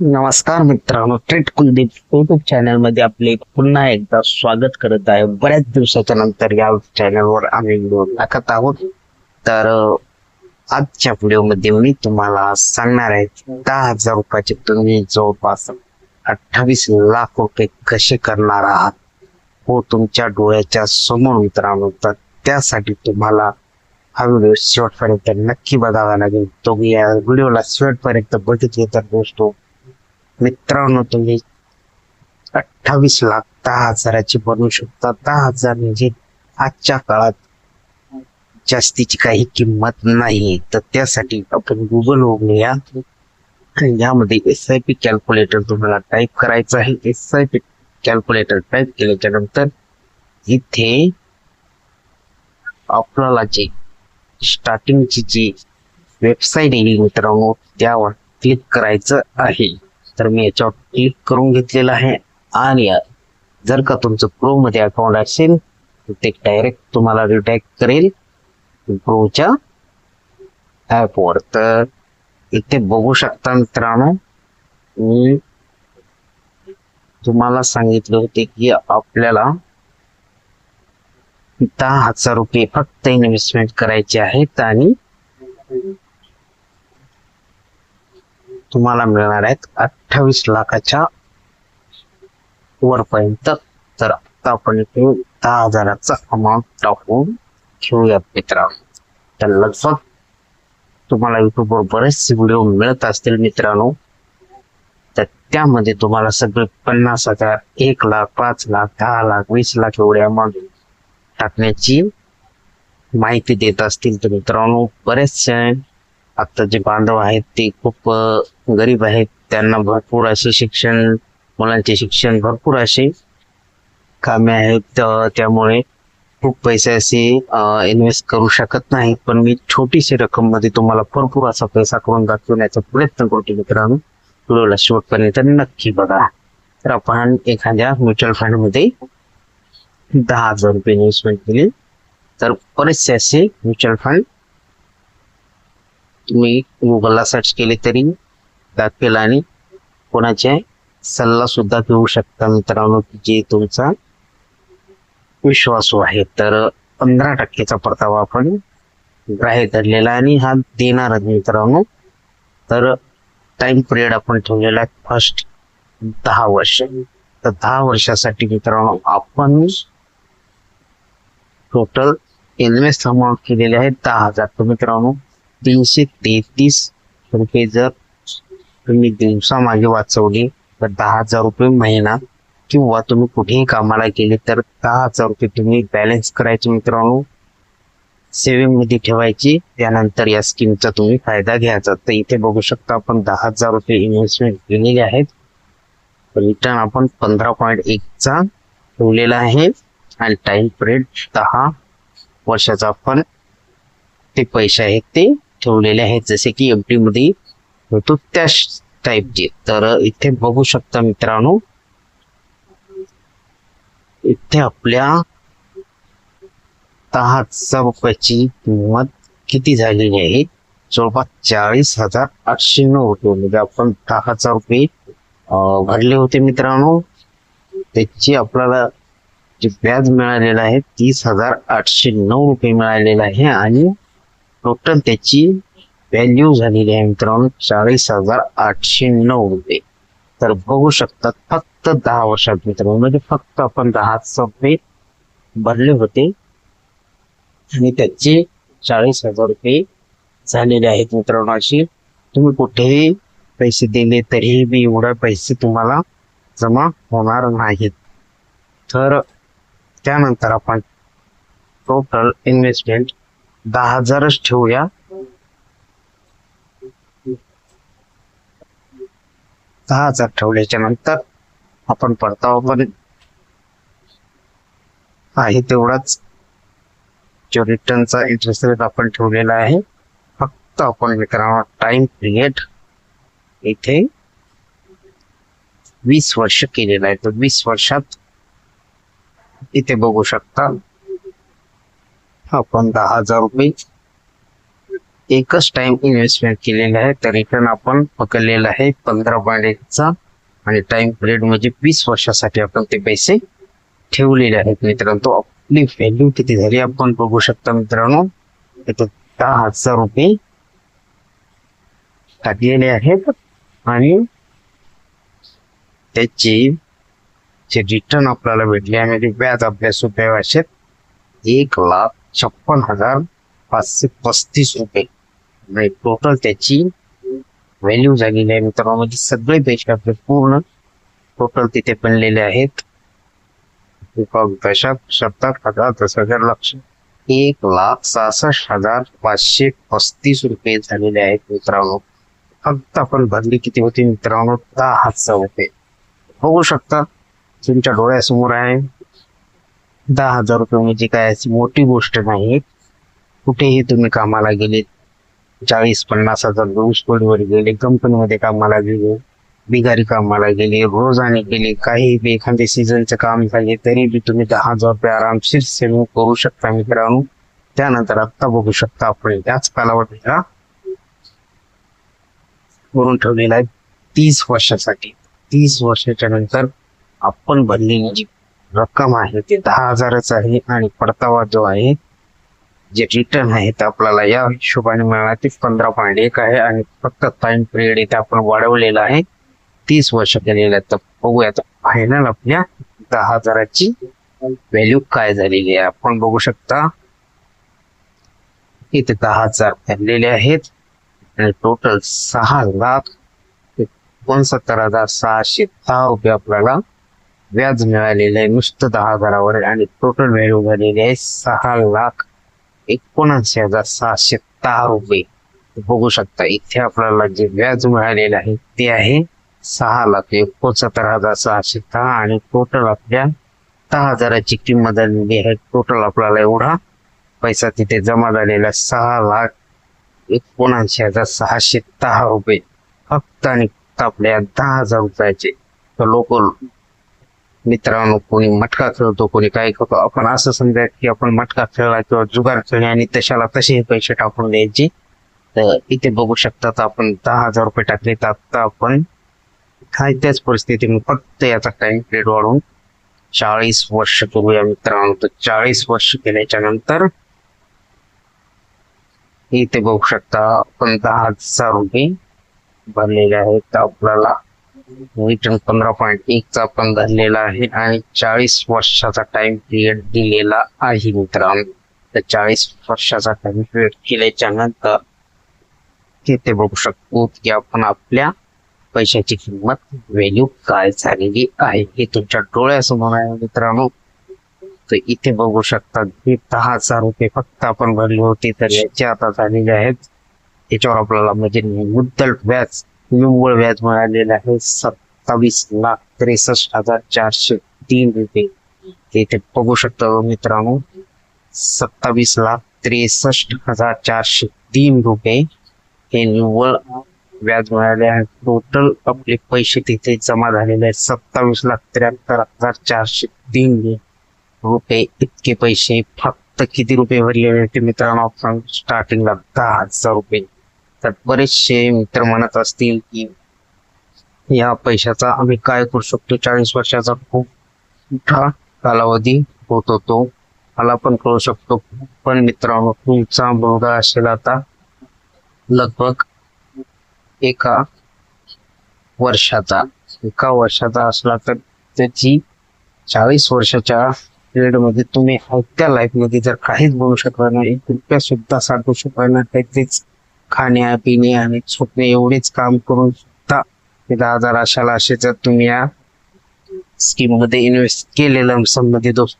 नमस्कार मित्रांनो trait Kuldeep YouTube चॅनलमध्ये आपले पुन्हा एकदा स्वागत करत आहे. बऱ्याच दिवसाच्या नंतर या चॅनलवर आम्ही व्हिडिओ टाकत आहोत. तर आजच्या व्हिडिओमध्ये मी तुम्हाला सांगणार आहे दहा हजार रुपयाचे तुम्ही जवळपास अठ्ठावीस लाख रुपये कसे करणार आहात हो तुमच्या डोळ्याच्या समोर मित्रांनो. तर त्यासाठी तुम्हाला हा व्हिडिओ शेवटपर्यंत नक्की बघावा लागेल. तुम्ही या व्हिडिओला शेवटपर्यंत बघितले तर गोष्ट मित्रांनो तुम्ही अठ्ठावीस लाख दहा हजाराची बनवू शकता. दहा हजार म्हणजे आजच्या काळात जास्तीची काही किंमत नाही. तर त्यासाठी आपण गुगल उघडूया यामध्ये एस आय पी कॅल्क्युलेटर तुम्हाला टाईप करायचं आहे. S I P calculator type केल्याच्यानंतर इथे आपल्याला जे स्टार्टिंगची जी वेबसाईट येईल मित्रांनो त्यावर क्लिक करायचं आहे. तर मी याच्यावर क्लिक करून घेतलेलं आहे. आणि जर का तुमचं प्रोमध्ये अकाउंट असेल तर ते डायरेक्ट तुम्हाला रिटॅक करेल प्रोच्या ॲपवर तर इथे बघू शकता मित्रांनो मी तुम्हाला सांगितले होते की आपल्याला दहा हजार रुपये फक्त इन्व्हेस्टमेंट करायचे आहेत आणि तुम्हाला मिळणार आहेत अठ्ठावीस लाखाच्या वरपर्यंत. तर आता आपण इथे दहा हजाराचा अमाऊंट टाकून घेऊयात मित्रांनो. तर लगभग तुम्हाला युट्यूबवर बरेचसे व्हिडिओ मिळत असतील मित्रांनो. तर त्यामध्ये तुम्हाला सगळे पन्नास हजार एक लाख पाच लाख दहा लाख वीस लाख एवढे अमाऊंट टाकण्याची माहिती देत असतील तर मित्रांनो बरेचसे आता जे बांधव आहेत ते खूप गरीब आहेत. त्यांना भरपूर असे शिक्षण मुलांचे शिक्षण भरपूर असे कामे आहेत. त्यामुळे खूप पैसे असे इन्व्हेस्ट करू शकत नाही पण मी छोटीशी रक्कममध्ये तुम्हाला भरपूर असा पैसा करून दाखवण्याचा प्रयत्न करतो मित्रांनो. व्हिडिओला शेवटपर्यंत नक्की बघा. तर आपण एखाद्या म्युच्युअल फंडमध्ये दहा हजार रुपये इन्व्हेस्टमेंट केली. तर बरेचसे असे म्युच्युअल फंड तुम्ही गुगलला सर्च केले तरी दाखवेल आणि कोणाचे सल्ला सुद्धा घेऊ शकता मित्रांनो जे तुमचा विश्वासू आहे. तर पंधरा टक्केचा परतावा आपण ग्राह्य धरलेला आणि हा देणार मित्रांनो. तर टाइम पिरियड आपण ठेवलेला आहे फर्स्ट दहा वर्ष. तर दहा वर्षासाठी मित्रांनो आपण टोटल इन्व्हेस्ट अमाऊंट केलेले आहे दहा हजार. तर मित्रांनो तीनशे तेहतीस रुपये जर तुम्ही दिवसामागे वाचवले तर दहा हजार रुपये महिना किंवा तुम्ही कुठेही कामाला गेले तर दहा हजार रुपये तुम्ही बॅलन्स करायचे मित्रांनो. सेव्हिंगमध्ये ठेवायची. त्यानंतर या स्कीमचा तुम्ही फायदा घ्यायचा. तर इथे बघू शकता आपण दहा हजार रुपये इन्व्हेस्टमेंट केलेले आहेत. रिटर्न आपण पंधरा पॉईंट एकचा ठेवलेला आहे. आणि टाइम पिरियड दहा वर्षाचा आपण ते पैसे आहेत ते ठेवलेले आहेत जसे की एफडी मध्ये होतो त्या टाईपचे तर इथे बघू शकता मित्रांनो इथे आपल्या दहा हजार रुपयाची किंमत किती झालेली आहे? जवळपास चाळीस हजार आठशे नऊ रुपये. म्हणजे आपण दहा हजार रुपये भरले होते मित्रांनो. त्याची आपल्याला जे व्याज मिळालेलं आहे तीस हजार आठशे नऊ रुपये मिळालेलं आहे. आणि टोटल त्याची व्हॅल्यू झालेली आहे मित्रांनो चाळीस हजार आठशे नऊ रुपये. तर बघू शकतात फक्त दहा वर्षात मित्रांनो म्हणजे फक्त आपण दहा रुपये भरले होते. आणि त्याचे चाळीस हजार रुपये झालेले आहेत मित्रांनो अशी तुम्ही कुठेही पैसे दिले तरीही बी एवढे पैसे तुम्हाला जमा होणार नाहीत. तर त्यानंतर आपण टोटल इन्व्हेस्टमेंट दहा हजारच ठेवूया. दहा हजार ठेवल्याच्या नंतर आपण परतावा पण आहे तेवढाच. जो रिटर्नचा इंटरेस्ट रेट आपण ठेवलेला आहे फक्त आपण मित्रांनो टाइम पिरियड इथे वीस वर्ष केलेला आहे. तर वीस वर्षात इथे बघू शकता. आपण दहा हजार रुपये एकच टाइम इन्व्हेस्टमेंट केलेला आहे. तर रिटर्न आपण पकडलेलं आहे पंधरा पॉईंट आणि टाइम पिरियड म्हणजे वीस वर्षासाठी आपण ते पैसे ठेवलेले आहेत मित्रांनो. आपली व्हॅल्यू किती झाली आपण बघू शकता मित्रांनो. इथं दहा हजार रुपये टाकलेले आहेत. आणि त्याची जे रिटर्न आपल्याला भेटले आणि म्हणजे व्याज आपल्या सोप्या भाषेत एक लाख छप्पन हजार पाचशे पस्तीस रुपये. म्हणजे टोटल त्याची व्हॅल्यू झालेली आहे मित्रांनो. म्हणजे सगळे पैसे आपले पूर्ण टोटल तिथे बनलेले आहेत. दशात शब्दात हजार दस हजार लक्ष. एक लाख सहासष्ट हजार पाचशे पस्तीस रुपये झालेले आहेत मित्रांनो. फक्त आपण भरली किती होती मित्रांनो? दहा हजार रुपये. बघू शकता. तुमच्या डोळ्यासमोर आहे. दहा हजार रुपये म्हणजे काय अशी मोठी गोष्ट नाही कुठेही तुम्ही कामाला गेले चाळीस पन्नास हजार दोन गेले कंपनीमध्ये कामाला गेले बिगारी कामाला गेले रोजाने गेले काही बी एखादे सीझनचं काम झाले तरी बी तुम्ही दहा हजार रुपये आरामशीर सेव्हिंग करू शकता मित्रांनो. त्यानंतर आत्ता बघू शकता आपण त्याच कालावधीला करून ठेवलेला आहे तीस वर्षासाठी. तीस वर्षाच्या नंतर आपण भरलेली जी रक्कम आहे ती दहा हजारच आहे आणि परतावा जो आहे जे रिटर्न आहे ते आपल्याला या हिशोबाने मिळणार. ते पंधरा पॉईंट एक आहे आणि फक्त टाइम पिरियड इथे आपण वाढवलेला आहे. तीस वर्ष केलेलं आहे. तर बघूया फायनल आपल्या दहा हजाराची व्हॅल्यू काय झालेली आहे. आपण बघू शकता इथे दहा हजार भरलेले आहेत. आणि टोटल सहा लाख एकोणसत्तर हजार सहाशे दहा रुपये आपल्याला व्याज मिळालेलं आहे. नुसतं दहा हजारावर आणि टोटल व्हॅल्यू झालेली आहे सहा लाख एकोणऐंशी हजार सहाशे दहा रुपये. बघू शकता इथे आपल्याला जे व्याज मिळालेलं आहे ते आहे सहा लाख एकोणसत्तर हजार सहाशे दहा आणि टोटल आपल्या दहा हजाराची किंमत झालेली आहे. टोटल आपल्याला एवढा पैसा तिथे जमा झालेला सहा लाख एकोणऐंशी हजार सहाशे दहा रुपये. फक्त आणि फक्त आपल्या दहा हजार रुपयाचे. तर लोक मित्रांनो कोणी मटका खेळतो कोणी काय करतो. आपण असं समजा की आपण मटका खेळला किंवा जुगार खेळले आणि तशाला तसे पैसे टाकून द्यायचे तर इथे बघू शकतात आपण दहा हजार रुपये टाकले. तर आता आपण काय त्याच परिस्थितीने फक्त याचा टाइम पिरियड वाढून चाळीस वर्ष करूया मित्रांनो. तर चाळीस वर्ष केल्याच्यानंतर इथे बघू शकता आपण दहा हजार रुपये भरलेले आहेत. तर आपल्याला रिटर्न पंधरा पॉईंट एकचा आपण धरलेला आहे आणि चाळीस वर्षाचा टाइम पिरियड दिलेला आहे मित्रांनो. तर चाळीस वर्षाचा टाइम पिरियड केल्याच्यानंतर तिथे बघू शकतो की आपण आपल्या पैशाची किंमत व्हॅल्यू काय झालेली आहे हे तुमच्या डोळ्यासमोर आहे मित्रांनो. तर इथे बघू शकता हे दहा हजार रुपये फक्त आपण भरले होते तर याचे आता झालेले आहेत. त्याच्यावर आपल्याला म्हणजे मुद्दल व्याज निव्वळ व्याज मिळालेलं आहे. सत्तावीस लाख त्रेसष्ट हजार चारशे तीन रुपये. ते इथे बघू शकता हो मित्रांनो. सत्तावीस लाख त्रेसष्ट हजार चारशे तीन रुपये. हे निव्वळ व्याज मिळाले आहे. टोटल आपले पैसे तिथे जमा झालेले आहेत. सत्तावीस लाख त्र्याहत्तर हजार चारशे तीन रुपये. इतके पैसे फक्त किती रुपये भरलेले होते मित्रांनो? आपण स्टार्टिंगला दहा हजार रुपये. तर बरेचसे मित्र म्हणत असतील की या पैशाचा आम्ही काय करू शकतो? चाळीस वर्षाचा खूप मोठा कालावधी होत होतो. मला पण कळू शकतो. पण मित्रांनो तुमचा मुलगा असेल आता लगभग एका वर्षाचा. एका वर्षाचा असला तर त्याची चाळीस वर्षाच्या पिरियडमध्ये तुम्ही हत्या लाईफमध्ये जर काहीच बोलू शकला नाही रुपया सुद्धा साठवू शकला नाही तेच खाण्यापिणे आणि झोपणे एवढेच काम करून सुद्धा दहा हजार अशाला असे जर तुम्ही या स्कीममध्ये इन्व्हेस्ट केलेलं संबंधित दोस्त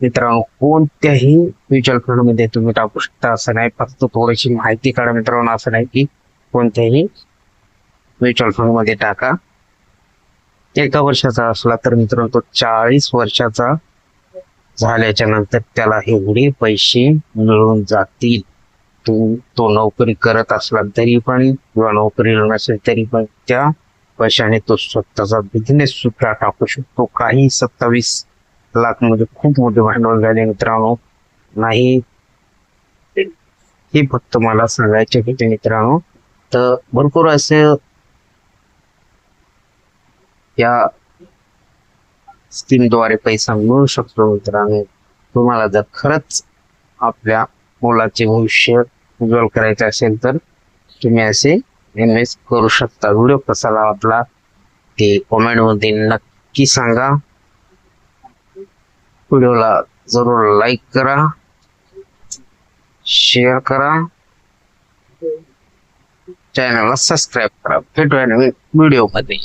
मित्रांनो कोणत्याही म्युच्युअल फंडमध्ये तुम्ही टाकू शकता असं नाही. फक्त थोडीशी माहिती काढा मित्रांनो असं नाही की कोणत्याही म्युच्युअल फंडमध्ये टाका. एका वर्षाचा असला तर मित्रांनो तो चाळीस वर्षाचा झाल्याच्यानंतर त्याला एवढे पैसे मिळून जातील. तू तो नोकरी करत असला तरी पण किंवा नोकरी नसेल तरी पण त्या पैशाने तो स्वतःचा बिझनेस सुद्धा टाकू शकतो. काही सत्तावीस लाखमध्ये खूप मोठे भांडवल झाले मित्रांनो. नाही हे फक्त मला सांगायचे होते मित्रांनो तर भरपूर असे या स्कीमद्वारे पैसा मिळू शकतो मित्रांनो. तुम्हाला जर खरंच आपल्या मुलाचे भविष्य उज्ज्वल करायचे असेल तर तुम्ही असे इन्व्हेस्ट करू शकता. व्हिडिओ कसा वाटला ते कॉमेंटमध्ये नक्की सांगा. व्हिडिओला जरूर लाईक करा शेअर करा. चॅनलला सबस्क्राईब करा. भेटूया नवीन व्हिडिओमध्ये